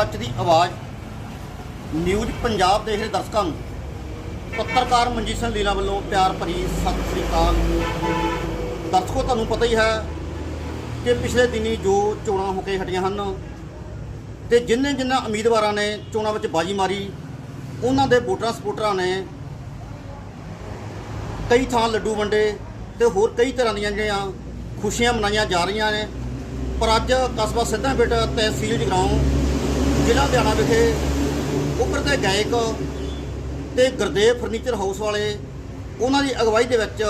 ਹੱਕ ਸੱਚ ਦੀ ਆਵਾਜ਼। ਨਿਊਜ਼ ਪੰਜਾਬ ਦੇਖ ਰਹੇ ਦਰਸ਼ਕਾਂ ਨੂੰ। ਪੱਤਰਕਾਰ ਮਨਜੀਤ ਸਿੰਘ ਲੀਲਾ ਵੱਲੋਂ ਪਿਆਰ ਭਰੀ ਸਤਿ ਸ੍ਰੀ ਅਕਾਲ। ਦਰਸ਼ਕੋ, ਤੁਹਾਨੂੰ ਪਤਾ ਹੀ ਹੈ ਕਿ ਪਿਛਲੇ ਦਿਨੀ ਜੋ ਚੋਣਾਂ ਹੋ ਕੇ ਹਟੀਆਂ ਹਨ ਤੇ ਜਿੰਨੇ ਜਿੰਨਾ ਉਮੀਦਵਾਰਾਂ ਨੇ ਚੋਣਾਂ ਵਿੱਚ ਬਾਜੀ ਮਾਰੀ, ਉਹਨਾਂ ਦੇ ਵੋਟਰਾਂ ਸਪੋਰਟਰਾਂ ਨੇ ਕਈ ਥਾਂ ਲੱਡੂ ਵੰਡੇ ਤੇ ਹੋਰ ਕਈ ਤਰ੍ਹਾਂ ਦੀਆਂ ਜਿਹੜੀਆਂ ਖੁਸ਼ੀਆਂ ਮਨਾਈਆਂ ਜਾ ਰਹੀਆਂ ਨੇ। ਪਰ ਅੱਜ ਕਸਬਾ ਸਿੱਧਾ ਸਿੱਧਾਂਪੇਟ ਤਹਿਸੀਲ ਜਗਰਾਉਂ ਜ਼ਿਲ੍ਹਾ ਲੁਧਿਆਣਾ ਵਿਖੇ ਉੱਭਰਦੇ ਗਾਇਕ ਤੇ ਗੁਰਦੇਵ ਫਰਨੀਚਰ ਹਾਊਸ ਵਾਲੇ, ਉਹਨਾਂ ਦੀ ਅਗਵਾਈ ਦੇ ਵਿੱਚ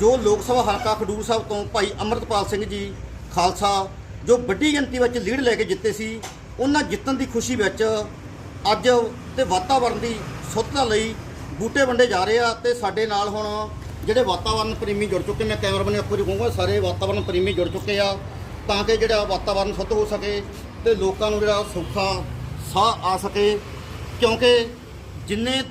ਜੋ ਲੋਕ ਸਭਾ ਹਲਕਾ ਖਡੂਰ ਸਾਹਿਬ ਤੋਂ ਭਾਈ ਅਮਰਤਪਾਲ ਸਿੰਘ ਜੀ ਖਾਲਸਾ, ਜੋ ਵੱਡੀ ਗਿਣਤੀ ਵਿੱਚ ਲੀਡ ਲੈ ਕੇ ਜਿੱਤੇ ਸੀ, ਉਹਨਾਂ ਜਿੱਤਣ ਦੀ ਖੁਸ਼ੀ ਵਿੱਚ ਅੱਜ ਤੇ ਵਾਤਾਵਰਣ ਦੀ ਸੁੱਧਤਾ ਲਈ ਬੂਟੇ ਵੰਡੇ ਜਾ ਰਹੇ ਆ ਤੇ ਸਾਡੇ ਨਾਲ ਹੁਣ ਜਿਹੜੇ ਵਾਤਾਵਰਣ ਪ੍ਰੇਮੀ ਜੁੜ ਚੁੱਕੇ, ਮੈਂ ਕੈਮਰਾਮੈਨ ਅੱਖੋਂ ਜੀ ਕਹੂੰਗਾ, ਸਾਰੇ ਵਾਤਾਵਰਣ ਪ੍ਰੇਮੀ ਜੁੜ ਚੁੱਕੇ ਆ ਤਾਂ ਕਿ ਜਿਹੜਾ ਵਾਤਾਵਰਣ ਸ਼ੁੱਧ ਹੋ ਸਕੇ। ਤੇ ਲੋਕਾਂ ਨੂੰ ਜਿਹੜਾ ਸੌਖਾ ਸਾਹ ਆ ਸਕੇ, ਕਿਉਂਕਿ ਜਿੰਨੇ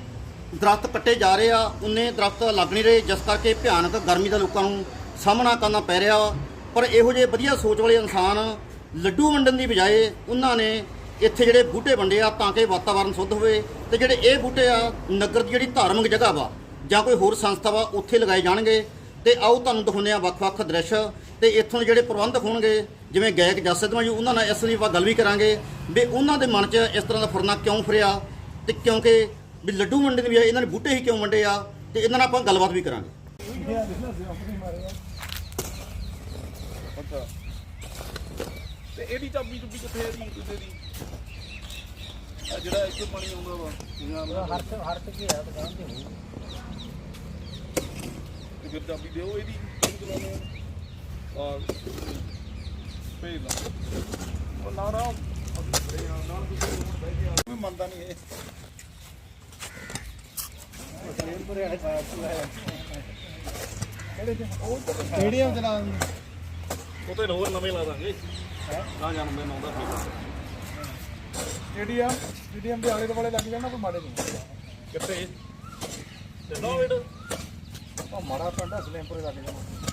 ਦਰਖਤ ਕੱਟੇ ਜਾ ਰਹੇ ਆ, ਉਨੇ ਦਰਖਤ ਲੱਗ ਨਹੀਂ ਰਹੇ, ਜਿਸ ਕਰਕੇ ਭਿਆਨਕ ਗਰਮੀ ਦਾ ਲੋਕਾਂ ਨੂੰ ਸਾਹਮਣਾ ਕਰਨਾ ਪੈ ਰਿਹਾ ਵਾ। ਪਰ ਇਹੋ ਜਿਹੇ ਵਧੀਆ ਸੋਚ ਵਾਲੇ ਇਨਸਾਨ ਲੱਡੂ ਵੰਡਣ ਦੀ ਬਜਾਏ ਉਹਨਾਂ ਨੇ ਇੱਥੇ ਜਿਹੜੇ ਬੂਟੇ ਵੰਡੇ ਆ ਤਾਂ ਕਿ ਵਾਤਾਵਰਣ ਸ਼ੁੱਧ ਹੋਵੇ ਤੇ ਜਿਹੜੇ ਇਹ ਬੂਟੇ ਆ, ਨਗਰ ਦੀ ਜਿਹੜੀ ਧਾਰਮਿਕ ਜਗ੍ਹਾ ਵਾ ਜਾਂ ਕੋਈ ਹੋਰ ਸੰਸਥਾ ਵਾ, ਉੱਥੇ ਲਗਾਏ ਜਾਣਗੇ ਤੇ ਆਓ ਤੁਹਾਨੂੰ ਦਿਖਾਉਂਦੇ ਆ ਵੱਖ-ਵੱਖ ਦ੍ਰਿਸ਼। ਤੇ ਇੱਥੋਂ ਦੇ ਜਿਹੜੇ ਪ੍ਰਬੰਧਕ ਹੋਣਗੇ ਜਿਵੇਂ ਗਾਇਕ ਜਸਦਮਾ ਜੀ ਉਹਨਾਂ ਨਾਲ ਇਸ ਲਈ ਆਪਾਂ ਗੱਲ ਵੀ ਕਰਾਂਗੇ ਵੀ ਉਹਨਾਂ ਦੇ ਮਨ 'ਚ ਇਸ ਤਰ੍ਹਾਂ ਦਾ ਫੁਰਨਾ ਕਿਉਂ ਫਿਰਿਆ ਤੇ ਕਿਉਂਕਿ ਵੀ ਲੱਡੂ ਵੰਡੇ ਦੀ ਬਜਾਏ ਇਹਨਾਂ ਨੇ ਬੂਟੇ ਹੀ ਕਿਉਂ ਵੰਡੇ ਆ ਤੇ ਇਹਨਾਂ ਨਾਲ ਆਪਾਂ ਗੱਲਬਾਤ ਵੀ ਕਰਾਂਗੇ। ਅੱਛਾ ਤੇ ਇਹਦੀ ਚਾਬੀ ਚੁੱਬੀ ਕਿੱਥੇ ਹੈ ਇਹਦੀ ਦੂਜੇ ਦੀ? ਆ ਜਿਹੜਾ ਇੱਥੇ ਪਾਣੀ ਆਉਂਦਾ ਵਾ। ਪੰਜਾਬ ਦਾ ਹਰਤ ਹਰਤ ਕੀ ਹੈ ਦੁਕਾਨ ਤੇ ਹੋਊ ਤੇ ਫਿਰ ਚਾਬੀ ਦਿਓ ਇਹਦੀ ਇਹਨੂੰ ਚਲਾਉਣੇ ਆ ਆ ਭੇਜ ਲਾ ਉਹ ਨਾ ਨਾ। ਅਸੀਂ ਆ ਨਾਲ ਤੁਸੀਂ ਰੋਡ ਬਹਿ ਕੇ ਆ ਮੈਂ ਮੰਨਦਾ ਨਹੀਂ ਇਹ। ਸਲੇਮਪੁਰੇ ਵਾਲੇ ਪਾਸ ਹੈ। ਕਿਹੜੇ ਚ ਉਹ ਸਟੇਡੀਅਮ ਚਲਾ ਉਹ ਤੇ ਹੋਰ ਨਵੇਂ ਲਾ ਦਾਂਗੇ। ਨਾ ਜਨਮ ਦਿਨ ਆਉਂਦਾ ਫਿਰ ਸਟੇਡੀਅਮ ਸਟੇਡੀਅਮ ਦੇ ਆਲੇ ਦੁਆਲੇ ਲੱਗ ਜਾਣਾ ਕੋਈ ਮਾੜੇ ਨਹੀਂ ਕਿੱਥੇ? ਚੱਲੋ ਵੇੜ ਉਹ ਮਾੜਾ ਪਿੰਡ ਆ, ਸਲੇਮਪੁਰੇ ਲੱਗ ਜਾਣਾ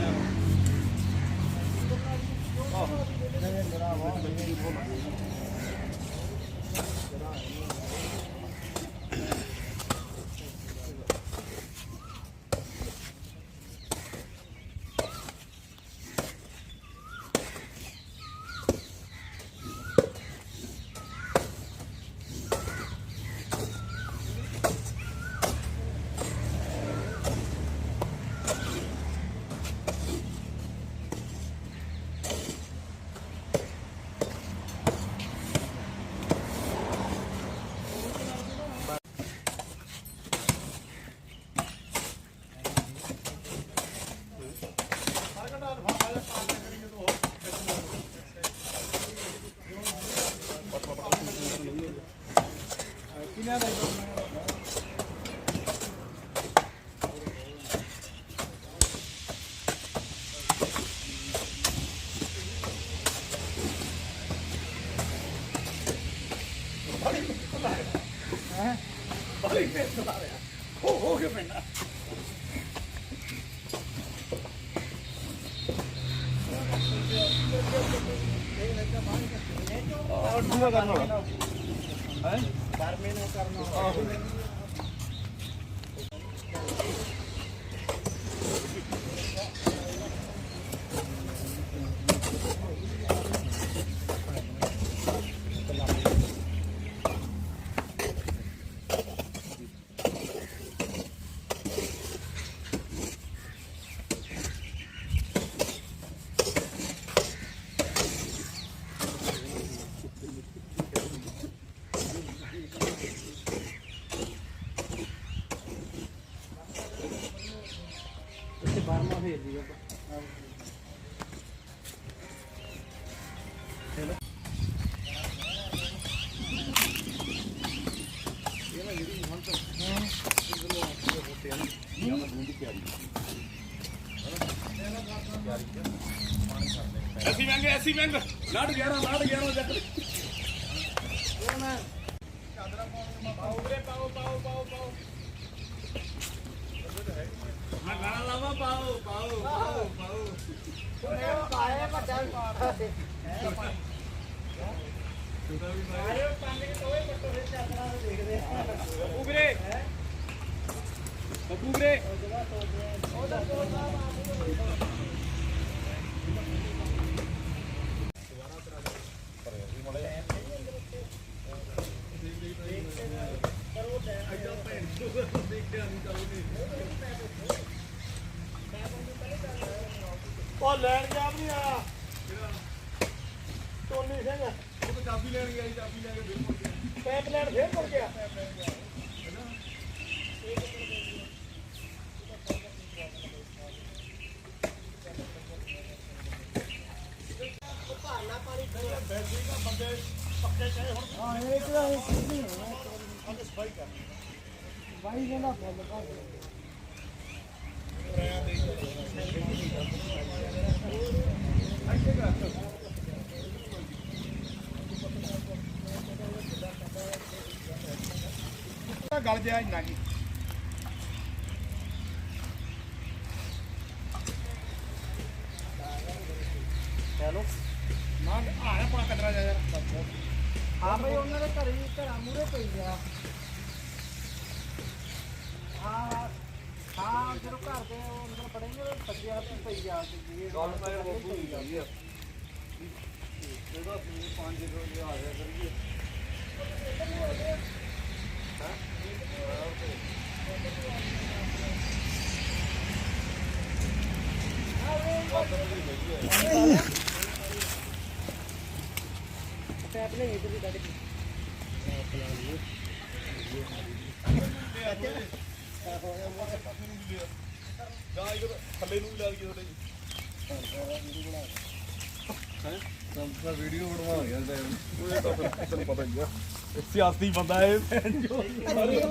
Thank you. ਕਰਨਾ ਹੋਣਾ। ਹੈ? ਗਰਮੀ ਨੂੰ ਕਰਨਾ ਆਹੋ Terima kasih. ਬੱਬੂ ਵੀਰੇ ਬੱਬੂ ਵੀਰੇ ਉਹ ਲੈਣ ਜਾ ਵੀ ਆ ਟੋਨੀ ਸਿੰਘ ਉਹ ਤਾਂ ਚਾਬੀ ਲੈਣ ਗਿਆ ਸੀ, ਚਾਬੀ ਲੈ ਕੇ ਫਿਰ ਮੁੜ ਗਿਆ ਪੈਪ ਲੈਣ ਫੇਰ ਮੁੜ ਗਿਆ ਹਾਂ ਇਹ ਕਿਹੜਾ ਇਹ ਕੁਝ ਨਹੀਂ ਹੋਣਾ ਬਾਈ ਕਹਿੰਦਾ ਫੁੱਲ ਭਰ ਦੇ ਗਲ ਜਿਆ ਇੰਨਾ ਕੀ ਚਲੋ ਮਾਂ ਆ ਨਾ ਪਾ ਕਟਰਾ ਜਾ ਯਾਰ ਹਾਂ ਬਈ ਉਹਨਾਂ ਦੇ ਘਰੇ ਹੀ ਘਰਾਂ ਮੂਰੇ ਪਈ ਗਿਆ ਹਾਂ ਹਾਂ ਜਦੋਂ ਘਰ ਦੇ ਉਹ ਅੰਦਰ ਪੜੇਂਗੇ ਉਹ ਸੱਜਿਆ ਤੇ ਪਈ ਜਾ ਕੇ ਜੀ ਗੱਲ ਤਾਂ ਇਹ ਬੱਬੂ ਦੀ ਗਈ ਆ ਇਹਦਾ 5 ਰੁਪਏ ਆ ਗਿਆ ਕਰੀਏ ਪੈਪ ਲੈ ਇਧਰ ਵੀ ਕੱਢ ਕੇ ਜਾਂ ਇਹ ਥੱਲੇ ਨੂੰ ਵੀ ਲਾ ਦਈਏ ਥੋੜੇ ਤਾਂ ਵੀਡੀਓ ਬਣਵਾ ਗਿਆ ਤੇ ਉਹ ਤਾਂ ਫਿਰ ਤੈਨੂੰ ਪਤਾ ਹੀ ਆ ਸਿਆਸੀ ਬੰਦਾ ਇਹ ਭੈਣ ਜੋ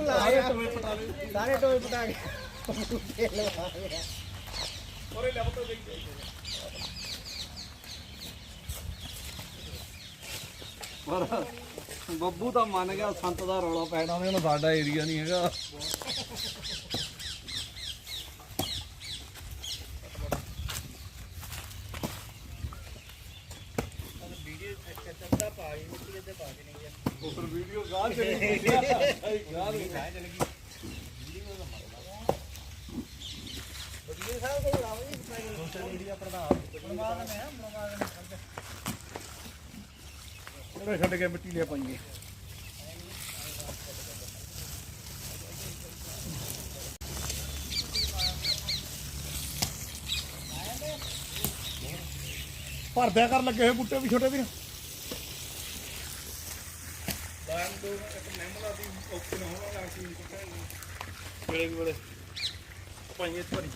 ਸਾਰੇ ਟੋਏ ਪਟਾ ਲਏ ਸਾਰੇ ਟੋਏ ਪਟਾ ਕੇ। ਤੇਲ ਲਵਾ ਲਿਆ ਔਰੇ ਲੈ ਬਤੋ ਗਈ ਪਰ ਬੱਬੂ ਤਾਂ ਮੰਨ ਗਿਆ ਸੰਤ ਦਾ ਰੌਲਾ ਪੈਣਾ ਉਹਨੇ ਸਾਡਾ ਏਰੀਆ ਨਹੀਂ ਹੈਗਾ। ਉਹ ਫਿਰ ਵੀਡੀਓ ਗਾਹ ਚਲੀ ਗਈ। ਗਾਹ ਨੂੰ ਉਹਨੇ ਛੱਡ ਕੇ ਮਿੱਟੀ ਲੈ ਪਾਈਏ। ਭਰਦਿਆ ਕਰ ਲੱਗੇ ਹੋਏ ਬੂਟੇ ਵੀ ਛੋਟੇ ਵੀ ਦਾਨ ਦੋ ਇੱਕ ਮਹਿਮਲਾ ਦੀ ਔਕਣ ਹੋਣਾ ਲੱਗ ਸੀ ਵੇਲੇ। ਵੇਲੇ ਪਾਈਏ ਭਰੀ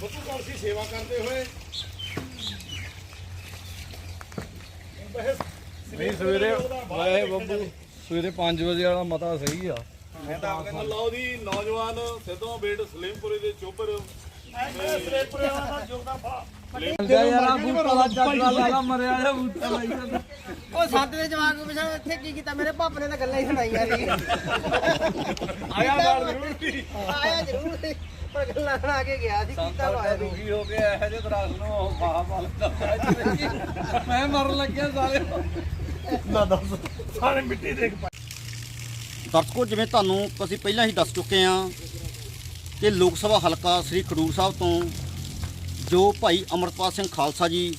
ਬੱਬੂ ਕੌਣ ਸੀ ਸੇਵਾ ਕਰਦੇ ਹੋਏ ਨਹੀਂ ਸਵੇਰੇ ਵਾਏ ਬੱਬੂ ਸਵੇਰੇ 5 ਵਜੇ ਵਾਲਾ ਮਤਾ ਸਹੀ ਆ ਲਓ ਜੀ ਨੌਜਵਾਨ ਸਿੱਧੋਂ ਬੇਟ ਸਲੀਮਪੁਰੇ ਦੇ ਚੋਪਰ ਯਾਰ ਬੂਟਾ ਦਾ ਚੱਕਾ ਲਾਲਾ ਮਰਿਆ ਆ ਬੂਟਾ ਲਾਈ ਜਾਂਦਾ ਉਹ ਸੰਤ ਦੇ ਜਵਾਕ ਨੂੰ ਪੁੱਛਿਆ ਇੱਥੇ ਕੀ ਕੀਤਾ ਮੇਰੇ ਪਾਪਾ ਨੇ ਤਾਂ ਗੱਲਾਂ ਹੀ ਸੁਣਾਈਆਂ ਸੀ ਆਇਆ ਜ਼ਰੂਰ ਆਇਆ ਜ਼ਰੂਰ ਕੇ ਗਿਆ ਸੀ ਕੀਤਾ ਸੰਤਾਂ ਲਾਇਆ ਦਾ ਦੁਖੀ ਹੋ ਕੇ ਇਹੋ ਜਿਹੇ ਦਰਾਸ ਨੂੰ ਉਹ ਬਾਹ ਪਾ ਲੈਂਦਾ ਮੈਂ ਮਰਨ ਲੱਗਿਆ ਸਾਰੇ ਨਾ ਦੱਸ ਸਾਰੇ ਮਿੱਟੀ ਦੇਖ ਪਾ ਦਰਸ਼ਕੋ ਜਿਵੇਂ ਤੁਹਾਨੂੰ ਅਸੀਂ ਪਹਿਲਾਂ ਹੀ ਦੱਸ ਚੁੱਕੇ ਹਾਂ ਕਿ ਲੋਕ ਸਭਾ ਹਲਕਾ ਸ੍ਰੀ ਖਡੂਰ ਸਾਹਿਬ ਤੋਂ ਜੋ ਭਾਈ ਅਮਰਪਾਲ ਸਿੰਘ ਖਾਲਸਾ ਜੀ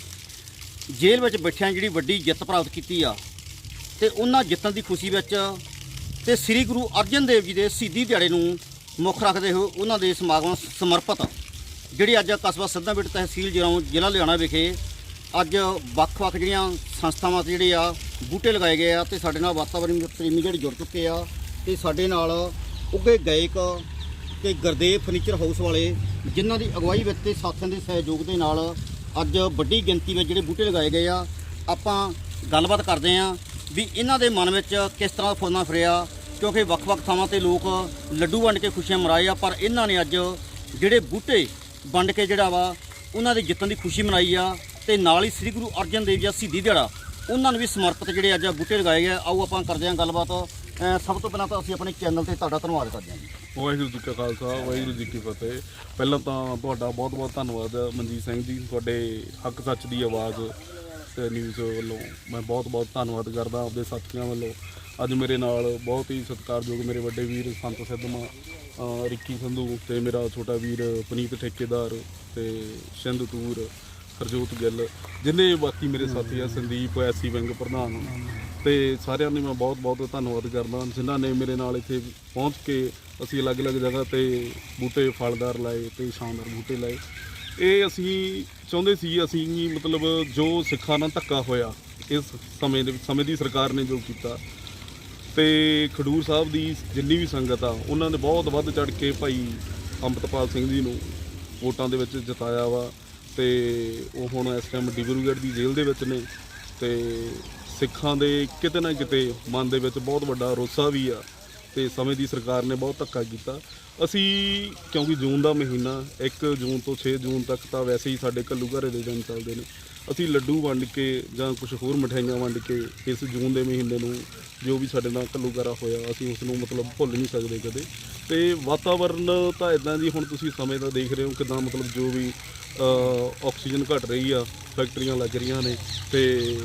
ਜੇਲ੍ਹ ਵਿੱਚ ਬੈਠਿਆਂ ਜਿਹੜੀ ਵੱਡੀ ਜਿੱਤ ਪ੍ਰਾਪਤ ਕੀਤੀ ਆ ਤੇ ਉਹਨਾਂ ਜਿੱਤਣ ਦੀ ਖੁਸ਼ੀ ਵਿੱਚ ਤੇ ਸ੍ਰੀ ਗੁਰੂ ਅਰਜਨ ਦੇਵ ਜੀ ਦੇ ਸ਼ਹੀਦੀ ਦਿਹਾੜੇ ਨੂੰ ਮੁੱਖ ਰੱਖਦੇ ਹੋਏ ਉਹਨਾਂ ਦੇ ਸਮਾਗਮ ਸਮਰਪਿਤ। ਜਿਹੜੀ ਅੱਜ ਕਸਬਾ ਸਿੱਧਾਂਬੇਟ ਤਹਿਸੀਲ ਜਰਾਉਂ ਜ਼ਿਲ੍ਹਾ ਲੁਧਿਆਣਾ ਵਿਖੇ ਅੱਜ ਵੱਖ-ਵੱਖ ਜਿਹੜੀਆਂ ਸੰਸਥਾਵਾਂ ਤੇ ਜਿਹੜੇ ਆ ਬੂਟੇ ਲਗਾਏ ਗਏ ਆ ਤੇ ਸਾਡੇ ਨਾਲ ਵਾਤਾਵਰਣ ਪ੍ਰੇਮੀ ਜਿਹੜੇ ਜੁੜ ਚੁੱਕੇ ਆ ਤੇ ਸਾਡੇ ਨਾਲ ਉੱਗੇ ਗਾਇਕ ਤੇ ਗੁਰਦੇਵ ਫਰਨੀਚਰ ਹਾਊਸ ਵਾਲੇ ਜਿਨ੍ਹਾਂ ਦੀ ਅਗਵਾਈ ਵਿੱਚ ਤੇ ਸਾਥੀਆਂ ਦੇ ਸਹਿਯੋਗ ਦੇ ਨਾਲ ਅੱਜ ਵੱਡੀ ਗਿਣਤੀ ਵਿੱਚ ਜਿਹੜੇ ਬੂਟੇ ਲਗਾਏ ਗਏ ਆ। ਆਪਾਂ ਗੱਲਬਾਤ ਕਰਦੇ ਆ ਵੀ ਇਹਨਾਂ ਦੇ ਮਨ ਵਿੱਚ ਕਿਸ ਤਰ੍ਹਾਂ ਫੁੱਲਣਾ ਫਿਰਿਆ ਕਿਉਂਕਿ ਵੱਖ-ਵੱਖ ਥਾਵਾਂ ਤੇ ਲੋਕ ਲੱਡੂ ਵੰਡ ਕੇ ਖੁਸ਼ੀਆਂ ਮਨਾਏ ਆ, ਪਰ ਇਹਨਾਂ ਨੇ ਅੱਜ ਜਿਹੜੇ ਬੂਟੇ ਵੰਡ ਕੇ ਜਿਹੜਾ ਵਾ, ਉਹਨਾਂ ਦੇ ਜਿੱਤਣ ਦੀ ਖੁਸ਼ੀ ਮਨਾਈ ਆ ਤੇ ਨਾਲ ਹੀ ਸ੍ਰੀ ਗੁਰੂ ਅਰਜਨ ਦੇਵ ਜੀ ਦਾ ਸ਼ਹੀਦੀ ਦਿਹਾੜਾ, ਉਹਨਾਂ ਨੂੰ ਵੀ ਸਮਰਪਿਤ ਜਿਹੜੇ ਅੱਜ ਬੂਟੇ ਲਗਾਏ ਗਏ ਆਓ ਆਪਾਂ ਕਰਦੇ ਹਾਂ ਗੱਲਬਾਤ। ਸਭ ਤੋਂ ਪਹਿਲਾਂ ਤਾਂ ਅਸੀਂ ਆਪਣੇ ਚੈਨਲ ਤੇ ਤੁਹਾਡਾ ਧੰਨਵਾਦ ਕਰਦੇ ਹਾਂ ਜੀ। ਵਾਹਿਗੁਰੂ ਜੀ ਕਾ ਖਾਲਸਾ, ਵਾਹਿਗੁਰੂ ਜੀ ਕੀ ਫਤਿਹ। ਪਹਿਲਾਂ ਤਾਂ ਤੁਹਾਡਾ ਬਹੁਤ ਬਹੁਤ ਧੰਨਵਾਦ ਮਨਜੀਤ ਸਿੰਘ ਜੀ, ਤੁਹਾਡੇ ਹੱਕ ਸੱਚ ਦੀ ਆਵਾਜ਼ ਤੇ ਨਿਊਜ਼ ਵੱਲੋਂ। ਮੈਂ ਬਹੁਤ ਬਹੁਤ ਧੰਨਵਾਦ ਕਰਦਾ ਆਪਦੇ ਸਾਥੀਆਂ ਵੱਲੋਂ। ਅੱਜ ਮੇਰੇ ਨਾਲ ਬਹੁਤ ਹੀ ਸਤਿਕਾਰਯੋਗ ਮੇਰੇ ਵੱਡੇ ਵੀਰ ਸੰਤ ਸਿੱਧਮਾ ਅਹ, ਰਿੱਕੀ ਸੰਧੂ ਤੇ ਮੇਰਾ ਛੋਟਾ ਵੀਰ ਪਨੀਤ ਠੇਕੇਦਾਰ ਤੇ ਸਿੰਧ ਤੂਰ ਹਰਜੋਤ ਗਿੱਲ, ਜਿੰਨੇ ਬਾਕੀ ਮੇਰੇ ਸਾਥੀ ਆ, ਸੰਦੀਪ, ਐਸੀ ਵਿੰਗ ਪ੍ਰਧਾਨ ਤੇ ਸਾਰਿਆਂ ਨੇ ਮੈਂ ਬਹੁਤ ਬਹੁਤ ਧੰਨਵਾਦ ਕਰਦਾ। ਜਿਨ੍ਹਾਂ ਨੇ ਮੇਰੇ ਨਾਲ ਇੱਥੇ ਪਹੁੰਚ ਕੇ ਅਸੀਂ ਅਲੱਗ-ਅਲੱਗ ਜਗ੍ਹਾ ਤੇ ਬੂਟੇ ਫਲਦਾਰ ਲਾਏ ਤੇ ਸ਼ਾਨਦਾਰ ਬੂਟੇ ਲਾਏ। ਇਹ ਅਸੀਂ ਚਾਹੁੰਦੇ ਸੀ, ਅਸੀਂ ਮਤਲਬ ਜੋ ਸਿੱਖਾਂ ਨਾਲ ਧੱਕਾ ਹੋਇਆ ਇਸ ਸਮੇਂ ਦੇ ਸਮੇਂ ਦੀ ਸਰਕਾਰ ਨੇ ਜੋ ਕੀਤਾ ਤੇ ਖਡੂਰ ਸਾਹਿਬ ਦੀ ਜਿੰਨੀ ਵੀ ਸੰਗਤ ਆ, ਉਹਨਾਂ ਨੇ ਬਹੁਤ ਵੱਧ ਚੜ ਕੇ ਭਾਈ ਅੰਮ੍ਰਿਤਪਾਲ ਸਿੰਘ ਜੀ ਨੂੰ ਵੋਟਾਂ ਦੇ ਵਿੱਚ ਜਿਤਾਇਆ ਵਾ ਤੇ ਉਹ ਹੁਣ ਇਸ ਟਾਈਮ ਡਿਬਰੂਗੜ੍ਹ ਦੀ ਜੇਲ੍ਹ ਦੇ ਵਿੱਚ ਨੇ ਤੇ ਸਿੱਖਾਂ ਦੇ ਕਿਤੇ ਨਾ ਕਿਤੇ ਮਨ ਦੇ ਵਿੱਚ ਬਹੁਤ ਵੱਡਾ ਰੋਸਾ ਵੀ ਆ ਤੇ ਸਮੇਂ ਦੀ ਸਰਕਾਰ ਨੇ ਬਹੁਤ ਧੱਕਾ ਕੀਤਾ। ਅਸੀਂ ਕਿਉਂਕਿ ਜੂਨ ਦਾ ਮਹੀਨਾ 1 ਜੂਨ ਤੋਂ 6 ਜੂਨ ਤੱਕ ਤਾਂ ਵੈਸੇ ਹੀ ਸਾਡੇ ਘੱਲੂ ਘਰੇ ਦੇ ਦਿਨ ਚੱਲਦੇ ਨੇ। ਅਸੀਂ ਲੱਡੂ ਵੰਡ ਕੇ ਜਾਂ ਕੁਝ ਹੋਰ ਮਠਿਆਈਆਂ ਵੰਡ ਕੇ ਇਸ ਜੂਨ ਦੇ ਮਹੀਨੇ ਨੂੰ ਜੋ ਵੀ ਸਾਡੇ ਨਾਲ ਘੱਲੂਘਾਰਾ ਹੋਇਆ ਅਸੀਂ ਉਸ ਨੂੰ ਮਤਲਬ ਭੁੱਲ ਨਹੀਂ ਸਕਦੇ ਕਦੇ। ਤੇ ਵਾਤਾਵਰਨ ਤਾਂ ਇਦਾਂ ਜੀ ਹੁਣ ਤੁਸੀਂ ਸਮੇਂ ਦਾ ਦੇਖ ਰਹੇ ਹੋ ਕਿਦਾਂ ਮਤਲਬ ਜੋ ਵੀ ਅ, ਆਕਸੀਜਨ ਘਟ ਰਹੀ ਆ ਫੈਕਟਰੀਆਂ ਲੱਗ ਰਹੀਆਂ ਨੇ ਤੇ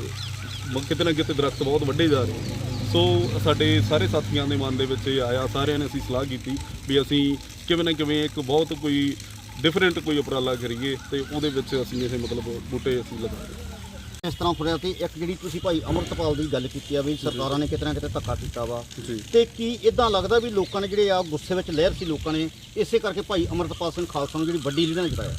ਕਿਤੇ ਨਾ ਕਿਤੇ ਦਰਖਤ ਬਹੁਤ ਵੱਡੇ ਜਾ ਰਹੇ ਸੋ ਸਾਡੇ ਸਾਰੇ ਸਾਥੀਆਂ ਦੇ ਮਨ ਦੇ ਵਿੱਚ ਇਹ ਆਇਆ ਸਾਰਿਆਂ ਨੇ ਅਸੀਂ ਸਲਾਹ ਕੀਤੀ ਵੀ ਅਸੀਂ ਕਿਵੇਂ ਨਾ ਕਿਵੇਂ ਇੱਕ ਬਹੁਤ ਕੋਈ ਡਿਫਰੈਂਟ ਕੋਈ ਉਪਰਾਲਾ ਕਰੀਏ ਤੇ ਉਹਦੇ ਵਿੱਚ ਅਸੀਂ ਇਹ ਮਤਲਬ ਬੂਟੇ ਅਸੀਂ ਲਗਾ ਰਹੇ ਇਸ ਤਰ੍ਹਾਂ ਫੜਿਆ ਤੇ ਇੱਕ ਜਿਹੜੀ ਤੁਸੀਂ ਭਾਈ ਅਮਰਤਪਾਲ ਦੀ ਗੱਲ ਕੀਤੀ ਆ ਵੀ ਸਰਕਾਰਾਂ ਨੇ ਕਿਤੇ ਨਾ ਕਿਤੇ ਧੱਕਾ ਕੀਤਾ ਵਾ। ਤੇ ਕੀ ਇਦਾਂ ਲੱਗਦਾ ਵੀ ਲੋਕਾਂ ਨੇ ਜਿਹੜੇ ਆ ਗੁੱਸੇ ਵਿੱਚ ਲਹਿਰ ਸੀ ਲੋਕਾਂ ਨੇ ਇਸੇ ਕਰਕੇ ਭਾਈ ਅਮਰਤਪਾਲ ਸਿੰਘ ਖਾਲਸਾ ਨੂੰ ਜਿਹੜੀ ਵੱਡੀ ਲੀਡਰ ਨੇ ਜਿਤਾਇਆ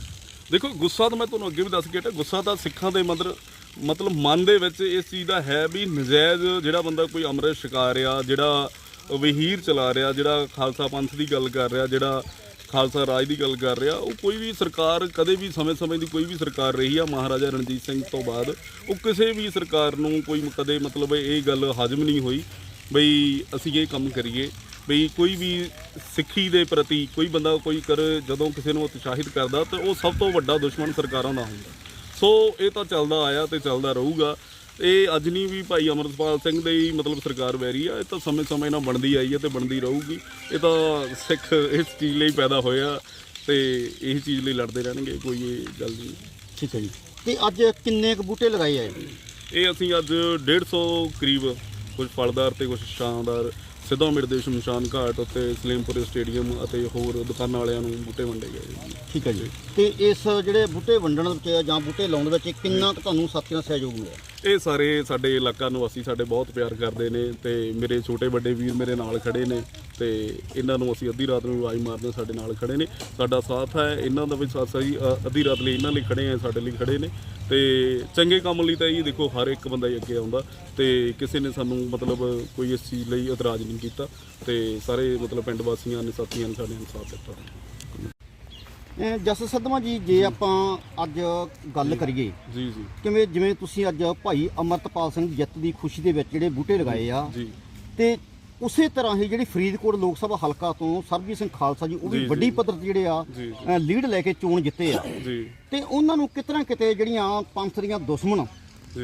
ਦੇਖੋ ਗੁੱਸਾ ਤਾਂ ਮੈਂ ਤੁਹਾਨੂੰ ਅੱਗੇ ਵੀ ਦੱਸ ਕੇ ਹਟਿਆ ਗੁੱਸਾ ਤਾਂ ਸਿੱਖਾਂ ਦੇ ਮਤਲਬ ਮਤਲਬ ਮਨ ਦੇ ਵਿੱਚ ਇਸ ਚੀਜ਼ ਦਾ ਹੈ ਵੀ ਨਜਾਇਜ਼ ਜਿਹੜਾ ਬੰਦਾ ਕੋਈ ਅੰਮ੍ਰਿਤ ਛਕਾ ਰਿਹਾ ਜਿਹੜਾ ਵਹੀਰ ਚਲਾ ਰਿਹਾ ਜਿਹੜਾ ਖਾਲਸਾ ਪੰਥ ਦੀ ਗੱਲ ਕਰ ਰਿਹਾ ਜਿਹੜਾ ਖਾਲਸਾ ਰਾਜ ਦੀ ਗੱਲ ਕਰ ਰਿਹਾ, ਉਹ ਕੋਈ ਵੀ ਸਰਕਾਰ, ਕਦੇ ਵੀ ਸਮੇਂ-ਸਮੇਂ ਦੀ ਕੋਈ ਵੀ ਸਰਕਾਰ ਰਹੀ ਆ, ਮਹਾਰਾਜਾ ਰਣਜੀਤ ਸਿੰਘ ਤੋਂ ਬਾਅਦ, ਉਹ ਕਿਸੇ ਵੀ ਸਰਕਾਰ ਨੂੰ ਕੋਈ ਕਦੇ ਮਤਲਬ ਇਹ ਗੱਲ ਹਾਜ਼ਮ ਨਹੀਂ ਹੋਈ ਬਈ ਅਸੀਂ ਇਹ ਕੰਮ ਕਰੀਏ, ਬਈ ਕੋਈ ਵੀ ਸਿੱਖੀ ਦੇ ਪ੍ਰਤੀ ਕੋਈ ਬੰਦਾ ਕੋਈ ਕਰ, ਜਦੋਂ ਕਿਸੇ ਨੂੰ ਉਤਸ਼ਾਹਿਤ ਕਰਦਾ, ਤੇ ਉਹ ਸਭ ਤੋਂ ਵੱਡਾ ਦੁਸ਼ਮਣ ਸਰਕਾਰਾਂ ਦਾ ਹੁੰਦਾ। ਸੋ ਇਹ ਤਾਂ ਚੱਲਦਾ ਆਇਆ ਤੇ ਚੱਲਦਾ ਰਹੂਗਾ। ਇਹ ਅੱਜ ਨਹੀਂ ਵੀ ਭਾਈ ਅਮਰਪਾਲ ਸਿੰਘ ਦੇ ਹੀ ਮਤਲਬ ਸਰਕਾਰ ਵੈਰੀ ਆ ਇਹ ਤਾਂ ਸਮੇਂ-ਸਮੇਂ ਨਾਲ ਬਣਦੀ ਆਈ ਹੈ ਤੇ ਬਣਦੀ ਰਹੂਗੀ। ਇਹ ਤਾਂ ਸਿੱਖ ਇਸ ਚੀਜ਼ ਲਈ ਪੈਦਾ ਹੋਇਆ ਤੇ ਇਹ ਚੀਜ਼ ਲਈ ਲੜਦੇ ਰਹਿਣਗੇ ਕੋਈ ਇਹ ਗੱਲ ਨਹੀਂ। ਠੀਕ ਹੈ ਜੀ। ਤੇ ਅੱਜ ਕਿੰਨੇ ਕੁ ਬੂਟੇ ਲਗਾਏ ਆ ਇਹ ਅਸੀਂ ਅੱਜ 150 ਕਰੀਬ ਕੁਝ ਫਲਦਾਰ ਤੇ ਕੁਝ ਸ਼ਾਨਦਾਰ ਸਿੱਧਾ ਮਿਰਦੇ ਸ਼ਮਸ਼ਾਨ ਘਾਟ ਉੱਤੇ ਸਲੀਮਪੁਰ ਸਟੇਡੀਅਮ ਅਤੇ ਹੋਰ ਦੁਕਾਨਾਂ ਵਾਲਿਆਂ ਨੂੰ ਬੂਟੇ ਵੰਡੇ ਗਏ ਜੀ। ਠੀਕ ਹੈ ਜੀ। ਤੇ ਇਸ ਜਿਹੜੇ ਬੂਟੇ ਵੰਡਣ ਵਿੱਚ ਜਾਂ ਬੂਟੇ ਲਾਉਣ ਵਿੱਚ ਕਿੰਨਾ ਕੁ ਤੁਹਾਨੂੰ ਸਾਥੀਆਂ ਦਾ ਸਹਿਯੋਗ ਮਿਲਿਆ? ਇਹ ਸਾਰੇ ਸਾਡੇ ਇਲਾਕਾ ਨਿਵਾਸੀ ਸਾਡੇ ਬਹੁਤ ਪਿਆਰ ਕਰਦੇ ਨੇ ਤੇ ਮੇਰੇ ਛੋਟੇ ਵੱਡੇ ਵੀਰ ਮੇਰੇ ਨਾਲ ਖੜੇ ਨੇ ਤੇ ਇਹਨਾਂ ਨੂੰ ਅਸੀਂ ਅੱਧੀ ਰਾਤ ਨੂੰ ਆਵਾਜ਼ ਮਾਰਦੇ ਸਾਡੇ ਨਾਲ ਖੜੇ ਨੇ। ਸਾਡਾ ਸਾਥ ਹੈ ਇਹਨਾਂ ਦਾ ਵੀ ਸਾਥ ਸਹੀ ਅੱਧੀ ਰਾਤ ਲਈ ਇਹਨਾਂ ਲਈ ਖੜੇ ਆ ਸਾਡੇ ਲਈ ਖੜੇ ਨੇ। ਤੇ ਚੰਗੇ ਕੰਮ ਲਈ ਤਾਂ ਇਹ ਦੇਖੋ ਹਰ ਇੱਕ ਬੰਦਾ ਹੀ ਅੱਗੇ ਆਉਂਦਾ ਤੇ ਕਿਸੇ ਨੇ ਸਾਨੂੰ ਮਤਲਬ ਕੋਈ ਇਸ ਚੀਜ਼ ਲਈ ਇਤਰਾਜ਼ ਨਹੀਂ ਕੀਤਾ ਤੇ ਸਾਰੇ ਮਤਲਬ ਪਿੰਡ ਵਾਸੀਆਂ ਨੇ ਸਾਥੀਆਂ ਨੇ ਸਾਡੇ ਨੂੰ ਸਾਥ ਦਿੱਤਾ। ਜਸ ਸਦਮਾ ਜੀ ਜੇ ਆਪਾਂ ਅੱਜ ਗੱਲ ਕਰੀਏ ਜੀ ਜੀ। ਕਿਵੇਂ ਜਿਵੇਂ ਤੁਸੀਂ ਅੱਜ ਭਾਈ ਅਮਰਤਪਾਲ ਸਿੰਘ ਜਿੱਤ ਦੀ ਖੁਸ਼ੀ ਦੇ ਵਿੱਚ ਜਿਹੜੇ ਬੂਟੇ ਲਗਾਏ ਆ ਜੀ। ਤੇ ਉਸੇ ਤਰ੍ਹਾਂ ਹੀ ਜਿਹੜੀ ਫਰੀਦਕੋਟ ਲੋਕ ਸਭਾ ਹਲਕਾ ਤੋਂ ਸਰਬਜੀਤ ਸਿੰਘ ਖਾਲਸਾ ਜੀ ਉਹ ਵੀ ਵੱਡੀ। ਪੱਧਰ ਤੇ ਜਿਹੜੇ ਆ ਲੀਡ ਲੈ ਕੇ ਚੋਣ ਜਿੱਤੇ ਆ ਤੇ ਉਹਨਾਂ ਨੂੰ ਕਿਤਨਾ ਕਿਤੇ ਜਿਹੜੀਆਂ ਪੰਥ ਦੀਆਂ ਦੁਸ਼ਮਣ।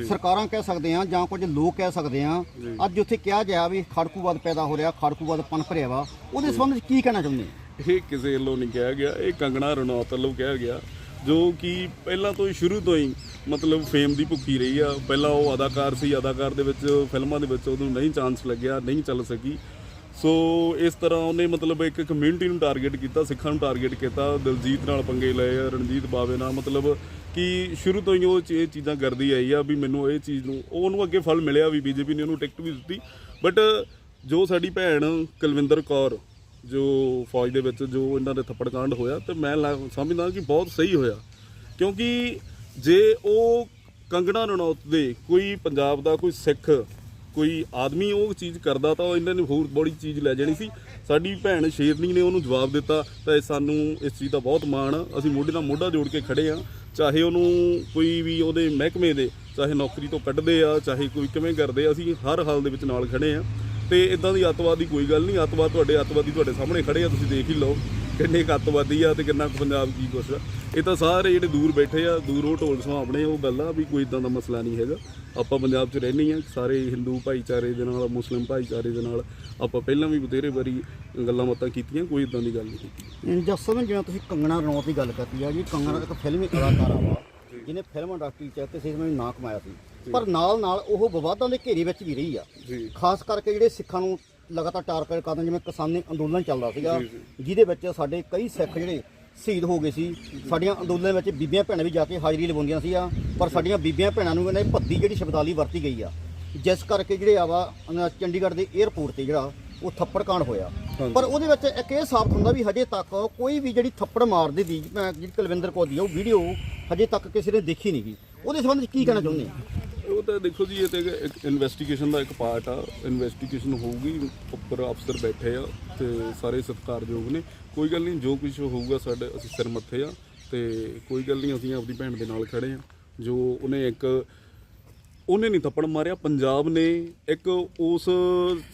ਸਰਕਾਰਾਂ ਕਹਿ ਸਕਦੇ ਆ ਜਾਂ ਕੁਝ ਲੋਕ ਕਹਿ ਸਕਦੇ ਆ। ਅੱਜ ਉੱਥੇ ਕਿਹਾ ਗਿਆ ਵੀ ਖੜਕੂਵਾਦ ਪੈਦਾ ਹੋ ਰਿਹਾ ਖੜਕੂਵਾਦ ਪਨ ਭਰਿਆ ਵਾ ਉਹਦੇ ਸੰਬੰਧ ਵਿੱਚ ਕੀ ਕਹਿਣਾ ਚਾਹੁੰਦੇ ਇਹ ਕਿਸੇ ਵੱਲੋਂ ਨਹੀਂ ਕਿਹਾ ਗਿਆ ਇਹ ਕੰਗਣਾ ਰਣੌਤ ਵੱਲੋਂ ਕਿਹਾ ਗਿਆ ਜੋ ਕਿ ਪਹਿਲਾਂ ਤੋਂ ਹੀ ਸ਼ੁਰੂ ਤੋਂ ਹੀ ਮਤਲਬ ਫੇਮ ਦੀ ਭੁੱਖੀ ਰਹੀ ਆ। ਪਹਿਲਾਂ ਉਹ ਅਦਾਕਾਰ ਸੀ, ਅਦਾਕਾਰ ਦੇ ਵਿੱਚ, ਫਿਲਮਾਂ ਦੇ ਵਿੱਚ ਉਹਨੂੰ ਨਹੀਂ ਚਾਂਸ ਲੱਗਿਆ, ਨਹੀਂ ਚੱਲ ਸਕੀ। ਸੋ ਇਸ ਤਰ੍ਹਾਂ ਉਹਨੇ ਮਤਲਬ ਇੱਕ ਕਮਿਊਨਿਟੀ ਨੂੰ ਟਾਰਗੇਟ ਕੀਤਾ, ਸਿੱਖਾਂ ਨੂੰ ਟਾਰਗੇਟ ਕੀਤਾ। ਦਿਲਜੀਤ ਨਾਲ ਪੰਗੇ ਲਏ ਰਣਜੀਤ ਬਾਵੇ ਨਾਲ। ਮਤਲਬ ਕਿ ਸ਼ੁਰੂ ਤੋਂ ਹੀ ਉਹ ਇਹ ਚੀਜ਼ਾਂ ਕਰਦੀ ਆਈ ਆ ਵੀ ਮੈਨੂੰ ਇਹ ਚੀਜ਼ ਨੂੰ, ਉਹਨੂੰ ਅੱਗੇ ਫਲ ਮਿਲਿਆ ਵੀ ਬੀਜੇਪੀ ਨੇ ਉਹਨੂੰ ਟਿਕਟ ਵੀ ਦਿੱਤੀ। ਬਟ ਜੋ ਸਾਡੀ ਭੈਣ ਕੁਲਵਿੰਦਰ ਕੌਰ ਜੋ ਫੌਜ ਦੇ ਵਿੱਚ ਜੋ ਇਹਨਾਂ ਦੇ ਥੱਪੜ ਕਾਂਡ ਹੋਇਆ ਤੇ ਮੈਂ ਲਾ- ਸਮਝਦਾ ਕਿ ਬਹੁਤ ਸਹੀ ਹੋਇਆ। ਕਿਉਂਕਿ ਜੇ ਉਹ ਕੰਗਣਾ ਰਣੌਤ ਦੇ ਕੋਈ ਪੰਜਾਬ ਦਾ ਕੋਈ ਸਿੱਖ, ਕੋਈ ਆਦਮੀ ਉਹ ਚੀਜ਼ ਕਰਦਾ ਤਾਂ ਇਹਨਾਂ ਨੇ ਹੋਰ ਬੜੀ ਚੀਜ਼ ਲੈ ਜਾਣੀ ਸੀ। ਸਾਡੀ ਭੈਣ ਸ਼ੇਰਨੀ ਨੇ ਉਹਨੂੰ ਜਵਾਬ ਦਿੱਤਾ, ਤਾਂ ਇਹ ਸਾਨੂੰ ਇਸ ਚੀਜ਼ ਦਾ ਬਹੁਤ ਮਾਣ ਆ। ਅਸੀਂ ਮੋਢੇ ਨਾਲ ਮੋਢਾ ਜੋੜ ਕੇ ਖੜੇ ਆ। ਚਾਹੇ ਉਹਨੂੰ ਕੋਈ ਵੀ ਉਹਦੇ ਮਹਿਕਮੇ ਦੇ, ਚਾਹੇ ਨੌਕਰੀ ਤੋਂ ਕੱਢਦੇ ਆ, ਚਾਹੇ ਕੋਈ ਕਿਵੇਂ ਕਰਦੇ ਅਸੀਂ ਹਰ ਹਾਲ ਦੇ ਵਿੱਚ ਨਾਲ ਖੜੇ ਆ। ਤੇ ਇਦਾਂ ਦੀ ਅੱਤਵਾਦ ਦੀ ਕੋਈ ਗੱਲ ਨਹੀਂ, ਅੱਤਵਾਦ ਤੁਹਾਡੇ ਅੱਤਵਾਦੀ ਤੁਹਾਡੇ ਸਾਹਮਣੇ ਖੜੇ ਆ, ਤੁਸੀਂ ਦੇਖ ਹੀ ਲਓ ਕਿੰਨੇ ਕੁ ਅੱਤਵਾਦੀ ਆ ਤੇ ਕਿੰਨਾ ਕੁ ਪੰਜਾਬ ਕੀ ਕੁਛ ਆ। ਇਹ ਤਾਂ ਸਾਰੇ ਜਿਹੜੇ ਦੂਰ ਬੈਠੇ ਆ, ਦੂਰੋਂ ਢੋਲ ਸੁਹਾਵਣੇ ਉਹ ਗੱਲ ਆ ਵੀ ਕੋਈ ਇਦਾਂ ਦਾ ਮਸਲਾ ਨਹੀਂ ਹੈਗਾ। ਆਪਾਂ ਪੰਜਾਬ 'ਚ ਰਹਿੰਦੇ ਆ ਸਾਰੇ ਹਿੰਦੂ ਭਾਈਚਾਰੇ ਦੇ ਨਾਲ, ਮੁਸਲਿਮ ਭਾਈਚਾਰੇ ਦੇ ਨਾਲ ਆਪਾਂ ਪਹਿਲਾਂ ਵੀ ਬਥੇਰੇ ਵਾਰੀ ਗੱਲਾਂ ਬਾਤਾਂ ਕੀਤੀਆਂ, ਕੋਈ ਇਦਾਂ ਦੀ ਗੱਲ ਨਹੀਂ ਕੀਤੀ। ਜਸ ਜਿਵੇਂ ਤੁਸੀਂ ਕੰਗਣਾ ਰਣੌਤ ਦੀ ਗੱਲ ਕਰਤੀ ਆ, ਜੀ ਕੰਗਣਾ ਇੱਕ ਫਿਲਮੀ ਕਲਾਕਾਰ ਵਾ ਜਿਹਨੇ ਫਿਲਮ ਇੰਡਸਟਰੀ 'ਚ ਕਿਸੇ ਸਮੇਂ ਨਾਂ ਕਮਾਇਆ ਸੀ। ਪਰ ਨਾਲ ਨਾਲ ਉਹ ਵਿਵਾਦਾਂ ਦੇ ਘੇਰੇ ਵਿੱਚ ਵੀ ਰਹੀ ਆ। ਜੀ। ਖਾਸ ਕਰਕੇ ਜਿਹੜੇ ਸਿੱਖਾਂ ਨੂੰ ਲਗਾਤਾਰ ਟਾਰਗੇਟ ਕਰਨ ਜਿਵੇਂ ਕਿਸਾਨੀ ਅੰਦੋਲਨ ਚੱਲਦਾ ਸੀਗਾ ਜਿਹਦੇ ਵਿੱਚ ਸਾਡੇ ਕਈ ਸਿੱਖ ਜਿਹੜੇ ਸ਼ਹੀਦ ਹੋ ਗਏ ਸੀ ਸਾਡੀਆਂ ਅੰਦੋਲਨ ਵਿੱਚ ਬੀਬੀਆਂ ਭੈਣਾਂ ਵੀ ਜਾ ਕੇ ਹਾਜ਼ਰੀ ਲਵਾਉਂਦੀਆਂ ਸੀਆਂ ਪਰ ਸਾਡੀਆਂ ਬੀਬੀਆਂ ਭੈਣਾਂ ਨੂੰ ਕਹਿੰਦੇ ਭੱਦੀ ਜਿਹੜੀ ਸ਼ਬਦਾਲੀ ਵਰਤੀ ਗਈ ਆ। ਜਿਸ ਕਰਕੇ ਜਿਹੜੇ ਆਵਾ ਚੰਡੀਗੜ੍ਹ ਦੇ 에ਅਰਪੋਰਟ ਤੇ ਜਿਹੜਾ ਉਹ ਥੱਪੜ ਕਾਂਡ ਹੋਇਆ। ਪਰ ਉਹਦੇ ਵਿੱਚ ਇੱਕ ਇਹ ਸਾਬਤ ਹੁੰਦਾ ਵੀ ਹਜੇ ਤੱਕ ਕੋਈ ਵੀ ਜਿਹੜੀ ਥੱਪੜ ਮਾਰਦੇ ਦੀ ਜਿਹੜੀ ਕੁਲਵਿੰਦਰ ਕੌਰ ਦੀ ਆ, ਉਹ ਵੀਡੀਓ ਹਜੇ ਤੱਕ ਕਿਸੇ ਨੇ ਦੇਖੀ ਨਹੀਂ ਗੀ। ਉਹਦੇ ਸੰਬੰਧ ਵਿੱਚ ਕੀ ਕਹਿਣਾ ਚਾਹੁੰਦੇ ਆ ਉਹ ਤਾਂ ਦੇਖੋ ਜੀ, ਇਹ ਤੇ ਇੱਕ ਇਨਵੈਸਟੀਗੇਸ਼ਨ ਦਾ ਇੱਕ ਪਾਰਟ ਆ। ਇਨਵੈਸਟੀਗੇਸ਼ਨ ਹੋਊਗੀ, ਉੱਪਰ ਅਫਸਰ ਬੈਠੇ ਆ ਤੇ ਸਾਰੇ ਸਤਿਕਾਰਯੋਗ ਨੇ। ਕੋਈ ਗੱਲ ਨਹੀਂ, ਜੋ ਕੁਝ ਹੋਊਗਾ ਸਾਡੇ, ਅਸੀਂ ਸਿਰ ਮੱਥੇ ਆ ਤੇ ਕੋਈ ਗੱਲ ਨਹੀਂ, ਅਸੀਂ ਆਪਣੀ ਭੈਣ ਦੇ ਨਾਲ ਖੜੇ ਆ। ਜੋ ਉਹਨੇ ਇੱਕ, ਉਹਨੇ ਨਹੀਂ ਥੱਪੜ ਮਾਰਿਆ, ਪੰਜਾਬ ਨੇ ਇੱਕ ਉਸ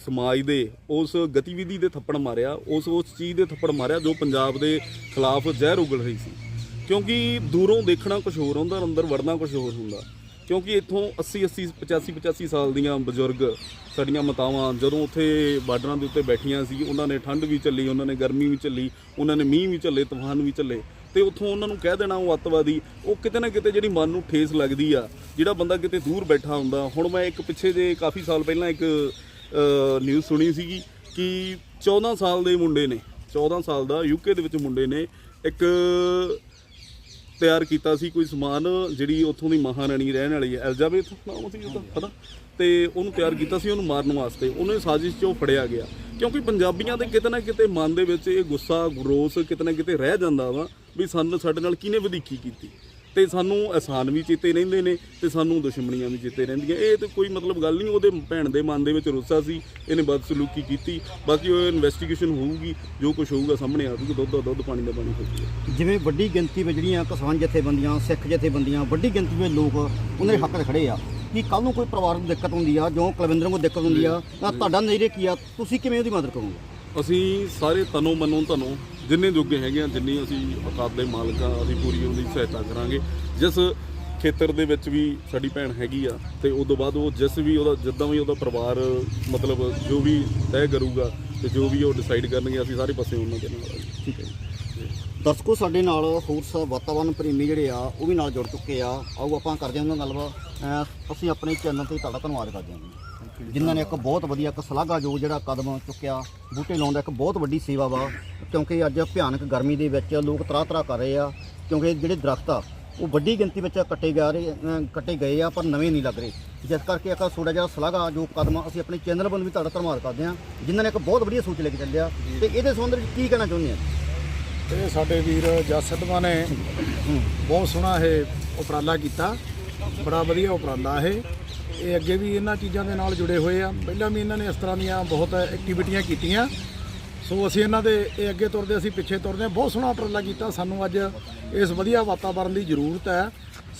ਸਮਾਜ ਦੇ, ਉਸ ਗਤੀਵਿਧੀ ਦੇ ਥੱਪੜ ਮਾਰਿਆ, ਉਸ ਉਸ ਚੀਜ਼ ਦੇ ਥੱਪੜ ਮਾਰਿਆ ਜੋ ਪੰਜਾਬ ਦੇ ਖਿਲਾਫ ਜ਼ਹਿਰ ਉਗਲ ਰਹੀ ਸੀ। ਕਿਉਂਕਿ ਦੂਰੋਂ ਦੇਖਣਾ ਕੁਝ ਹੋਰ ਹੁੰਦਾ, ਅੰਦਰ ਵੜਨਾ ਕੁਝ ਹੋਰ ਹੁੰਦਾ। ਕਿਉਂਕਿ ਇੱਥੋਂ 80 80 85 85 ਸਾਲ ਦੀਆਂ ਬਜ਼ੁਰਗ ਸਾਡੀਆਂ ਮਾਤਾਵਾਂ ਜਦੋਂ ਉੱਥੇ ਬਾਰਡਰਾਂ ਦੇ ਉੱਤੇ ਬੈਠੀਆਂ ਸੀ, ਉਹਨਾਂ ਨੇ ਠੰਡ ਵੀ ਝੱਲੀ, ਉਹਨਾਂ ਨੇ ਗਰਮੀ ਵੀ ਝੱਲੀ, ਉਹਨਾਂ ਨੇ ਮੀਂਹ ਵੀ ਝੱਲੇ, ਤੂਫਾਨ ਵੀ ਝੱਲੇ, ਤੇ ਉੱਥੋਂ ਉਹਨਾਂ ਨੂੰ ਕਹਿ ਦੇਣਾ ਉਹ ਅੱਤਵਾਦੀ, ਉਹ ਕਿਤੇ ਨਾ ਕਿਤੇ ਜਿਹੜੀ ਮਨ ਨੂੰ ਠੇਸ ਲੱਗਦੀ ਆ, ਜਿਹੜਾ ਬੰਦਾ ਕਿਤੇ ਦੂਰ ਬੈਠਾ ਹੁੰਦਾ। ਹੁਣ ਮੈਂ ਇੱਕ ਪਿੱਛੇ ਜੇ ਕਾਫੀ ਸਾਲ ਪਹਿਲਾਂ ਇੱਕ ਨਿਊਜ਼ ਸੁਣੀ ਸੀਗੀ ਕਿ 14 ਸਾਲ ਦੇ ਮੁੰਡੇ ਨੇ 14 ਸਾਲ ਦਾ ਯੂਕੇ ਦੇ ਵਿੱਚ ਮੁੰਡੇ ਨੇ, ਇੱਕ ਤਿਆਰ ਕੀਤਾ ਸੀ ਕੋਈ ਸਮਾਨ, ਜਿਹੜੀ ਉੱਥੋਂ ਦੀ ਮਹਾਰਾਣੀ ਰਹਿਣ ਵਾਲੀ ਹੈ, ਐਲਜ਼ਾਬੇਥ ਨਾਮ ਸੀ ਉਹਦਾ ਪਤਾ? ਤੇ ਉਹਨੂੰ ਤਿਆਰ ਕੀਤਾ ਸੀ ਉਹਨੂੰ ਮਾਰਨ ਵਾਸਤੇ। ਉਹਨੇ ਸਾਜ਼ਿਸ਼ 'ਚ ਉਹ ਫੜਿਆ ਗਿਆ। ਕਿਉਂਕਿ ਪੰਜਾਬੀਆਂ ਦੇ ਕਿਤੇ ਨਾ ਕਿਤੇ ਮਨ ਦੇ ਵਿੱਚ ਇਹ ਗੁੱਸਾ, ਗਰੋਸ ਕਿਤੇ ਨਾ ਕਿਤੇ ਰਹਿ ਜਾਂਦਾ ਵਾ, ਵੀ ਸਾਨੂੰ ਸਾਡੇ ਨਾਲ ਕਿਹਨੇ ਵਧੀਕੀ ਕੀਤੀ? ਤੇ ਸਾਨੂੰ ਅਹਿਸਾਨ ਵੀ ਚੇਤੇ ਰਹਿੰਦੇ ਨੇ ਤੇ ਸਾਨੂੰ ਦੁਸ਼ਮਣੀਆਂ ਵੀ ਚੇਤੇ ਰਹਿੰਦੀਆਂ। ਇਹ ਤੇ ਕੋਈ ਮਤਲਬ ਗੱਲ ਨਹੀਂ ਉਹਦੇ ਭੈਣ ਦੇ ਮਨ ਦੇ ਵਿੱਚ ਰੁੱਸਾ ਸੀ ਇਹਨੇ ਬਦਸਲੂਕੀ ਕੀਤੀ। ਬਾਕੀ ਉਹ ਇਨਵੈਸਟੀਗੇਸ਼ਨ ਹੋਊਗੀ ਜੋ ਕੁਝ ਹੋਊਗਾ ਸਾਹਮਣੇ ਆਊਗਾ ਦੁੱਧ ਦਾ ਦੁੱਧ ਪਾਣੀ ਦਾ ਪਾਣੀ ਹੋਊਗਾ। ਜਿਵੇਂ ਵੱਡੀ ਗਿਣਤੀ ਵਿੱਚ ਜਿਹੜੀਆਂ ਕਿਸਾਨ ਜਥੇਬੰਦੀਆਂ ਸਿੱਖ ਜਥੇਬੰਦੀਆਂ ਵੱਡੀ ਗਿਣਤੀ ਵਿੱਚ ਲੋਕ ਉਹਨਾਂ ਦੇ ਹੱਕ 'ਚ ਖੜੇ ਆ ਕਿ ਕੱਲ ਨੂੰ ਕੋਈ ਪਰਿਵਾਰ ਨੂੰ ਦਿੱਕਤ ਹੁੰਦੀ ਆ ਜੋ ਕੁਲਵਿੰਦਰ ਨੂੰ ਦਿੱਕਤ ਹੁੰਦੀ ਆ ਤਾਂ ਤੁਹਾਡਾ ਨਜ਼ਰੀਆ ਕੀ ਆ? ਤੁਸੀਂ ਕਿਵੇਂ ਉਹਦੀ ਮਦਦ ਕਰੋਗੇ? ਅਸੀਂ ਸਾਰੇ ਤਨੋਂ ਮਨੋਂ ਤੁਹਾਨੂੰ ਜਿੰਨੇ ਜੋਗੇ ਹੈਗੇ ਆ, ਜਿੰਨੀ ਅਸੀਂ ਔਕਾਤ ਦੇ ਮਾਲਕ ਆ, ਅਸੀਂ ਪੂਰੀ ਉਹਦੀ ਸਹਾਇਤਾ ਕਰਾਂਗੇ। ਜਿਸ ਖੇਤਰ ਦੇ ਵਿੱਚ ਵੀ ਸਾਡੀ ਭੈਣ ਹੈਗੀ ਆ, ਤੇ ਉਸ ਤੋਂ ਬਾਅਦ ਉਹ ਜਿਸ ਵੀ ਉਹਦਾ, ਜਿੱਦਾਂ ਵੀ ਉਹਦਾ ਪਰਿਵਾਰ, ਮਤਲਬ ਜੋ ਵੀ ਤੈਅ ਕਰੂਗਾ ਤੇ ਜੋ ਵੀ ਉਹ ਡਿਸਾਈਡ ਕਰਨਗੇ, ਅਸੀਂ ਸਾਰੇ ਪਾਸੇ ਉਹਨਾਂ ਦੇ ਨਾਲ ਆ ਠੀਕ ਹੈ ਜੀ। ਦਰਸ਼ਕੋ ਸਾਡੇ ਨਾਲ ਹੋਰ ਸਭ ਵਾਤਾਵਰਣ ਪ੍ਰੇਮੀ ਜਿਹੜੇ ਆ, ਉਹ ਵੀ ਨਾਲ ਜੁੜ ਚੁੱਕੇ ਆ। ਆਓ ਆਪਾਂ ਕਰਦੇ ਹਾਂ ਉਹਨਾਂ ਨਾਲ ਗੱਲਬਾਤ। ਅਸੀਂ ਆਪਣੇ ਚੈਨਲ ਤੇ ਤੁਹਾਡਾ ਧੰਨਵਾਦ ਕਰਦੇ ਹਾਂ ਜਿਨ੍ਹਾਂ ਨੇ ਇੱਕ ਬਹੁਤ ਵਧੀਆ ਇੱਕ ਸ਼ਲਾਘਾਯੋਗ ਜਿਹੜਾ ਕਦਮ ਚੁੱਕਿਆ ਬੂਟੇ ਲਾਉਣ ਦਾ ਇੱਕ ਬਹੁਤ ਵੱਡੀ ਸੇਵਾ ਵਾ ਕਿਉਂਕਿ ਅੱਜ ਭਿਆਨਕ ਗਰਮੀ ਦੇ ਵਿੱਚ ਲੋਕ ਤਰਾ ਤਰਾ ਕਰ ਰਹੇ ਆ ਕਿਉਂਕਿ ਜਿਹੜੇ ਦਰਖਤ ਆ ਉਹ ਵੱਡੀ ਗਿਣਤੀ ਵਿੱਚ ਕੱਟੇ ਜਾ ਰਹੇ ਕੱਟੇ ਗਏ ਆ ਪਰ ਨਵੇਂ ਨਹੀਂ ਲੱਗ ਰਹੇ। ਜਿਸ ਕਰਕੇ ਇੱਕ ਥੋੜਾ ਜਿਹਾ ਸ਼ਲਾਘਾ ਜੋ ਕਦਮ ਆ, ਅਸੀਂ ਆਪਣੇ ਚੈਨਲ ਵੱਲ ਵੀ ਤੁਹਾਡਾ ਧੰਨਵਾਦ ਕਰਦੇ ਹਾਂ ਜਿਨ੍ਹਾਂ ਨੇ ਇੱਕ ਬਹੁਤ ਵਧੀਆ ਸੋਚ ਲੈ ਕੇ ਚੱਲਿਆ ਤੇ ਇਹਦੇ ਸੰਬੰਧ ਵਿੱਚ ਕੀ ਕਹਿਣਾ ਚਾਹੁੰਦੇ ਆ? ਇਹ ਸਾਡੇ ਵੀਰ ਜਸ ਸਿੱਧਵਾਂ ਨੇ ਬਹੁਤ ਸੋਹਣਾ ਇਹ ਉਪਰਾਲਾ ਕੀਤਾ ਬੜਾ ਵਧੀਆ ਉਪਰਾਲਾ ਇਹ। ਇਹ ਅੱਗੇ ਵੀ ਇਹਨਾਂ ਚੀਜ਼ਾਂ ਦੇ ਨਾਲ ਜੁੜੇ ਹੋਏ ਆ। ਪਹਿਲਾਂ ਵੀ ਇਹਨਾਂ ਨੇ ਇਸ ਤਰ੍ਹਾਂ ਦੀਆਂ ਬਹੁਤ ਐਕਟੀਵਿਟੀਆਂ ਕੀਤੀਆਂ। ਸੋ ਅਸੀਂ ਇਹਨਾਂ ਦੇ ਇਹ ਅੱਗੇ ਤੁਰਦੇ, ਅਸੀਂ ਪਿੱਛੇ ਤੁਰਦੇ ਹਾਂ। ਬਹੁਤ ਸੋਹਣਾ ਉਪਰਾਲਾ ਕੀਤਾ। ਸਾਨੂੰ ਅੱਜ ਇਸ ਵਧੀਆ ਵਾਤਾਵਰਣ ਦੀ ਜ਼ਰੂਰਤ ਹੈ।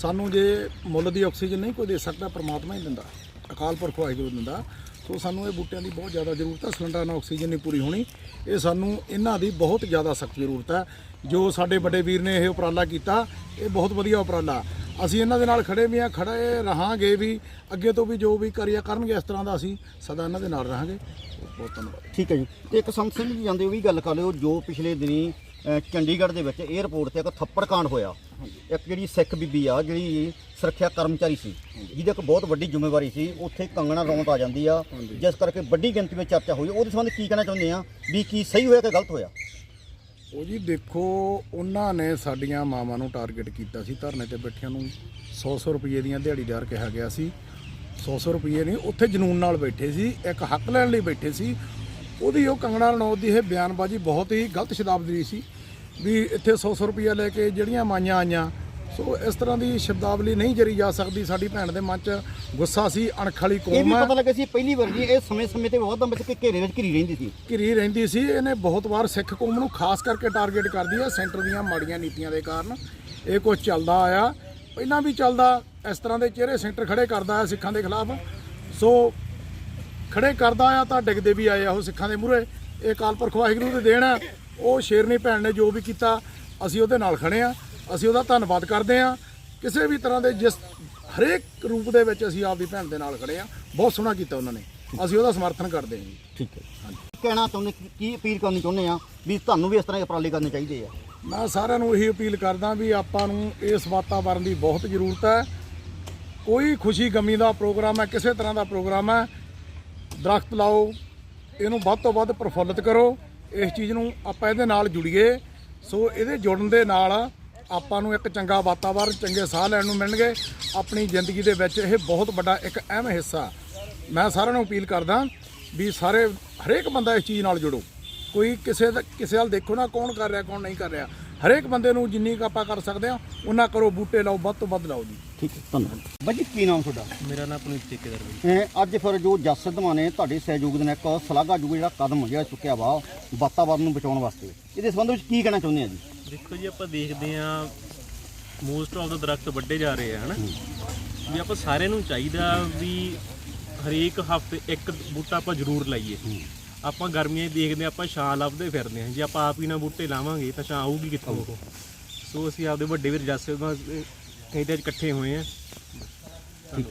ਸਾਨੂੰ ਜੇ ਮੁੱਲ ਦੀ ਆਕਸੀਜਨ ਨਹੀਂ ਕੋਈ ਦੇ ਸਕਦਾ, ਪ੍ਰਮਾਤਮਾ ਹੀ ਦਿੰਦਾ। ਅਕਾਲ ਪੁਰਖ ਵਾਹਿਗੁਰੂ ਦਿੰਦਾ। ਸੋ ਸਾਨੂੰ ਇਹ ਬੂਟਿਆਂ ਦੀ ਬਹੁਤ ਜ਼ਿਆਦਾ ਜ਼ਰੂਰਤ ਹੈ ਸਿਲੰਡਰਾਂ ਨਾਲ ਆਕਸੀਜਨ ਨਹੀਂ ਪੂਰੀ ਹੋਣੀ। ਇਹ ਸਾਨੂੰ ਇਹਨਾਂ ਦੀ ਬਹੁਤ ਜ਼ਿਆਦਾ ਸਖਤ ਜ਼ਰੂਰਤ ਹੈ। ਜੋ ਸਾਡੇ ਵੱਡੇ ਵੀਰ ਨੇ ਇਹ ਉਪਰਾਲਾ ਕੀਤਾ ਇਹ ਬਹੁਤ ਵਧੀਆ ਉਪਰਾਲਾ। ਅਸੀਂ ਇਹਨਾਂ ਦੇ ਨਾਲ ਖੜੇ ਵੀ ਆ ਖੜੇ ਰਹਾਂਗੇ ਵੀ। ਅੱਗੇ ਤੋਂ ਵੀ ਜੋ ਵੀ ਕਰਿਆ ਕਰਨਗੇ ਇਸ ਤਰ੍ਹਾਂ ਦਾ ਅਸੀਂ ਸਦਾ ਇਹਨਾਂ ਦੇ ਨਾਲ ਰਹਾਂਗੇ। ਬਹੁਤ ਧੰਨਵਾਦ। ਠੀਕ ਹੈ ਜੀ। ਤੇ ਇੱਕ ਸੰਤ ਸਿੰਘ ਜੀ ਜਾਂਦੇ ਉਹ ਵੀ ਗੱਲ ਕਰ ਲਿਓ ਜੋ ਪਿਛਲੇ ਦਿਨੀ ਚੰਡੀਗੜ੍ਹ ਦੇ ਵਿੱਚ 에ਅਰਪੋਰਟ ਤੇ ਇੱਕ ਥੱਪੜ ਕਾਂਡ ਹੋਇਆ ਇੱਕ ਜਿਹੜੀ ਸਿੱਖ ਬੀਬੀ ਆ ਜਿਹੜੀ ਸੁਰੱਖਿਆ ਕਰਮਚਾਰੀ ਸੀ ਜਿਹਦੀ ਇੱਕ ਬਹੁਤ ਵੱਡੀ ਜ਼ਿੰਮੇਵਾਰੀ ਸੀ ਉੱਥੇ ਕੰਗਣਾ ਰੌਂਤ ਆ ਜਾਂਦੀ ਆ ਜਿਸ ਕਰਕੇ ਵੱਡੀ ਗਿਣਤੀ ਵਿੱਚ ਚਰਚਾ ਹੋਈ। ਉਹਦੇ ਸੰਬੰਧ ਕੀ ਕਹਿਣਾ ਚਾਹੁੰਦੇ ਆ ਵੀ ਕੀ ਸਹੀ ਹੋਇਆ ਕਿ ਗਲਤ ਹੋਇਆ? ਉਹ ਜੀ ਦੇਖੋ ਉਹਨਾਂ ਨੇ ਸਾਡੀਆਂ ਮਾਵਾਂ ਨੂੰ ਟਾਰਗੇਟ ਕੀਤਾ ਸੀ ਧਰਨੇ ਤੇ ਬੈਠਿਆਂ ਨੂੰ 100-100 ਰੁਪਏ ਦੀਆਂ ਦਿਹਾੜੀਦਾਰ ਕਿਹਾ ਗਿਆ ਸੀ। 100-100 ਰੁਪਏ ਨਹੀਂ ਉੱਥੇ ਜਨੂਨ ਨਾਲ ਬੈਠੇ ਸੀ ਇੱਕ ਹੱਕ ਲੈਣ ਲਈ ਬੈਠੇ ਸੀ। ਉਹਦੀ ਉਹ ਕੰਗਣਾ ਰਣੌਤ ਦੀ ਇਹ ਬਿਆਨਬਾਜ਼ੀ ਬਹੁਤ ਹੀ ਗਲਤ ਸ਼ਬਦਾਵਲੀ ਦੀ ਸੀ ਵੀ ਇੱਥੇ 100-100 ਰੁਪਏ ਲੈ ਕੇ ਜਿਹੜੀਆਂ ਮਾਈਆਂ ਆਈਆਂ ਸੋ ਇਸ ਤਰ੍ਹਾਂ ਦੀ ਸ਼ਬਦਾਵਲੀ ਨਹੀਂ ਜਰੀ ਜਾ ਸਕਦੀ। ਸਾਡੀ ਭੈਣ ਦੇ ਮਨ 'ਚ ਗੁੱਸਾ ਸੀ ਅਣਖ ਵਾਲੀ ਇਹ ਵੀ ਕੌਮ ਹੈ। ਪਤਾ ਲੱਗਾ ਸੀ ਪਹਿਲੀ ਵਾਰ ਜੀ ਇਹ ਸਮੇਂ-ਸਮੇਂ ਤੇ ਬਹੁਤ ਵਿੱਚ ਕਿ ਘੇਰੇ ਵਿੱਚ ਘਿਰੀ ਰਹਿੰਦੀ ਸੀ। ਘਿਰੀ ਰਹਿੰਦੀ ਸੀ। ਇਹਨੇ ਬਹੁਤ ਵਾਰ ਸਿੱਖ ਕੌਮ ਨੂੰ ਖਾਸ ਕਰਕੇ ਟਾਰਗੇਟ ਕਰਦੀ ਹੈ ਸੈਂਟਰ ਦੀਆਂ ਮਾੜੀਆਂ ਨੀਤੀਆਂ ਦੇ ਕਾਰਨ। ਇਹ ਕੁਝ ਚੱਲਦਾ ਆਇਆ। ਪਹਿਲਾਂ ਵੀ ਚੱਲਦਾ ਇਸ ਤਰ੍ਹਾਂ ਦੇ ਚਿਹਰੇ ਸੈਂਟਰ ਖੜੇ ਕਰਦਾ ਹੈ ਸਿੱਖਾਂ ਦੇ ਖਿਲਾਫ। ਸੋ ਖੜੇ ਕਰਦਾ ਆ ਤਾਂ ਡਿੱਗਦੇ ਵੀ ਆਏ ਆ ਉਹ ਸਿੱਖਾਂ ਦੇ ਮੂਹਰੇ। ਇਹ ਕਾਲਪੁਰਖ ਵਾਹਿਗੁਰੂ ਦੇ ਦੇਣ ਆ। ਉਹ ਸ਼ੇਰਨੀ ਭੈਣ ਨੇ ਜੋ ਵੀ ਕੀਤਾ ਅਸੀਂ ਉਹਦੇ ਨਾਲ ਖੜੇ ਆ। ਅਸੀਂ ਉਹਦਾ ਧੰਨਵਾਦ ਕਰਦੇ ਆ ਕਿਸੇ ਵੀ ਤਰ੍ਹਾਂ ਦੇ ਜਿਸ ਹਰੇਕ ਰੂਪ ਦੇ ਵਿੱਚ ਅਸੀਂ ਆਪਦੀ ਭੈਣ ਦੇ ਨਾਲ ਖੜੇ ਆ ਬਹੁਤ ਸੋਹਣਾ ਕੀਤਾ ਉਹਨਾਂ ਨੇ। ਅਸੀਂ ਉਹਦਾ ਸਮਰਥਨ ਕਰਦੇ ਹਾਂ ਜੀ। ਠੀਕ ਹੈ। ਹਾਂਜੀ। ਕਹਿਣਾ ਚਾਹੁੰਦੇ ਕੀ- ਅਪੀਲ ਕਰਨੀ ਚਾਹੁੰਦੇ ਆ ਵੀ ਤੁਹਾਨੂੰ ਵੀ ਇਸ ਤਰ੍ਹਾਂ ਦੇ ਉਪਰਾਲੇ ਕਰਨੇ ਚਾਹੀਦੇ ਆ? ਮੈਂ ਸਾਰਿਆਂ ਨੂੰ ਇਹੀ ਅਪੀਲ ਕਰਦਾ ਵੀ ਆਪਾਂ ਨੂੰ ਇਸ ਵਾਤਾਵਰਣ ਦੀ ਬਹੁਤ ਜ਼ਰੂਰਤ ਹੈ। ਕੋਈ ਖੁਸ਼ੀ ਗਮੀ ਦਾ ਪ੍ਰੋਗਰਾਮ ਹੈ ਕਿਸੇ ਤਰ੍ਹਾਂ ਦਾ ਪ੍ਰੋਗਰਾਮ ਹੈ ਦਰਖਤ ਲਾਓ ਇਹਨੂੰ ਵੱਧ ਤੋਂ ਵੱਧ ਪ੍ਰਫੁੱਲਤ ਕਰੋ। ਇਸ ਚੀਜ਼ ਨੂੰ ਆਪਾਂ ਇਹਦੇ ਨਾਲ ਜੁੜੀਏ। ਸੋ ਇਹਦੇ ਜੁੜਨ ਦੇ ਨਾਲ ਆਪਾਂ ਨੂੰ ਇੱਕ ਚੰਗਾ ਵਾਤਾਵਰਣ ਚੰਗੇ ਸਾਹ ਲੈਣ ਨੂੰ ਮਿਲਣਗੇ। ਆਪਣੀ ਜ਼ਿੰਦਗੀ ਦੇ ਵਿੱਚ ਇਹ ਬਹੁਤ ਵੱਡਾ ਇੱਕ ਅਹਿਮ ਹਿੱਸਾ। ਮੈਂ ਸਾਰਿਆਂ ਨੂੰ ਅਪੀਲ ਕਰਦਾ ਵੀ ਸਾਰੇ ਹਰੇਕ ਬੰਦਾ ਇਸ ਚੀਜ਼ ਨਾਲ ਜੁੜੋ। ਕੋਈ ਕਿਸੇ ਦਾ ਕਿਸੇ ਵੱਲ ਦੇਖੋ ਨਾ ਕੌਣ ਕਰ ਰਿਹਾ ਕੌਣ ਨਹੀਂ ਕਰ ਰਿਹਾ। ਹਰੇਕ ਬੰਦੇ ਨੂੰ ਜਿੰਨੀ ਕੁ ਆਪਾਂ ਕਰ ਸਕਦੇ ਆ ਉਹਨਾਂ ਕਰੋ ਬੂਟੇ ਲਾਓ ਵੱਧ ਤੋਂ ਵੱਧ ਲਾਓ ਜੀ। ਠੀਕ ਹੈ ਧੰਨਵਾਦ। ਬਾਜੀ ਕੀ ਨਾਮ ਤੁਹਾਡਾ? ਮੇਰਾ ਨਾਮ ਪੁਨੀਤ ਠੇਕੇਦਾਰ ਬਈ। ਇਹ ਅੱਜ ਫਿਰ ਜੋ ਜਸ ਸਿੱਧਵਾਂ ਨੇ ਤੁਹਾਡੇ ਸਹਿਯੋਗ ਦੇ ਨਾਲ ਇੱਕ ਸ਼ਲਾਘਾਯੋਗ ਜਿਹੜਾ ਕਦਮ ਜਿਹੜਾ ਚੁੱਕਿਆ ਵਾ ਵਾਤਾਵਰਨ ਨੂੰ ਬਚਾਉਣ ਵਾਸਤੇ। ਇਹਦੇ ਸੰਬੰਧ ਵਿੱਚ ਕੀ ਕਹਿਣਾ ਚਾਹੁੰਦੇ ਆ ਜੀ? ਦੇਖੋ ਜੀ ਆਪਾਂ ਦੇਖਦੇ ਆਂ ਮੋਸਟ ਆਫ ਦਾ ਦਰਖਤ ਵੱਡੇ ਜਾ ਰਹੇ ਆ ਹਨਾ? ਵੀ ਆਪਾਂ ਸਾਰਿਆਂ ਨੂੰ ਚਾਹੀਦਾ ਵੀ ਹਰੇਕ ਹਫ਼ਤੇ ਇੱਕ ਬੂਟਾ ਆਪਾਂ ਜ਼ਰੂਰ ਲਾਈਏ। ਆਪਾਂ ਗਰਮੀਆਂ 'ਚ ਦੇਖਦੇ ਆਪਾਂ ਛਾਂ ਲੱਭਦੇ ਫਿਰਦੇ ਆਂ ਜੇ ਆਪਾਂ ਆਪ ਹੀ ਨਾ ਬੂਟੇ ਲਾਵਾਂਗੇ ਤਾਂ ਛਾਂ ਆਊਗੀ ਕਿੱਥੋਂ? ਸੋ ਅਸੀਂ ਆਪਦੇ ਵੱਡੇ ਵੀਰ ਜੱਸੇ ਕਈ ਤੇ ਅੱਜ ਇਕੱਠੇ ਹੋਏ ਆ। ਠੀਕ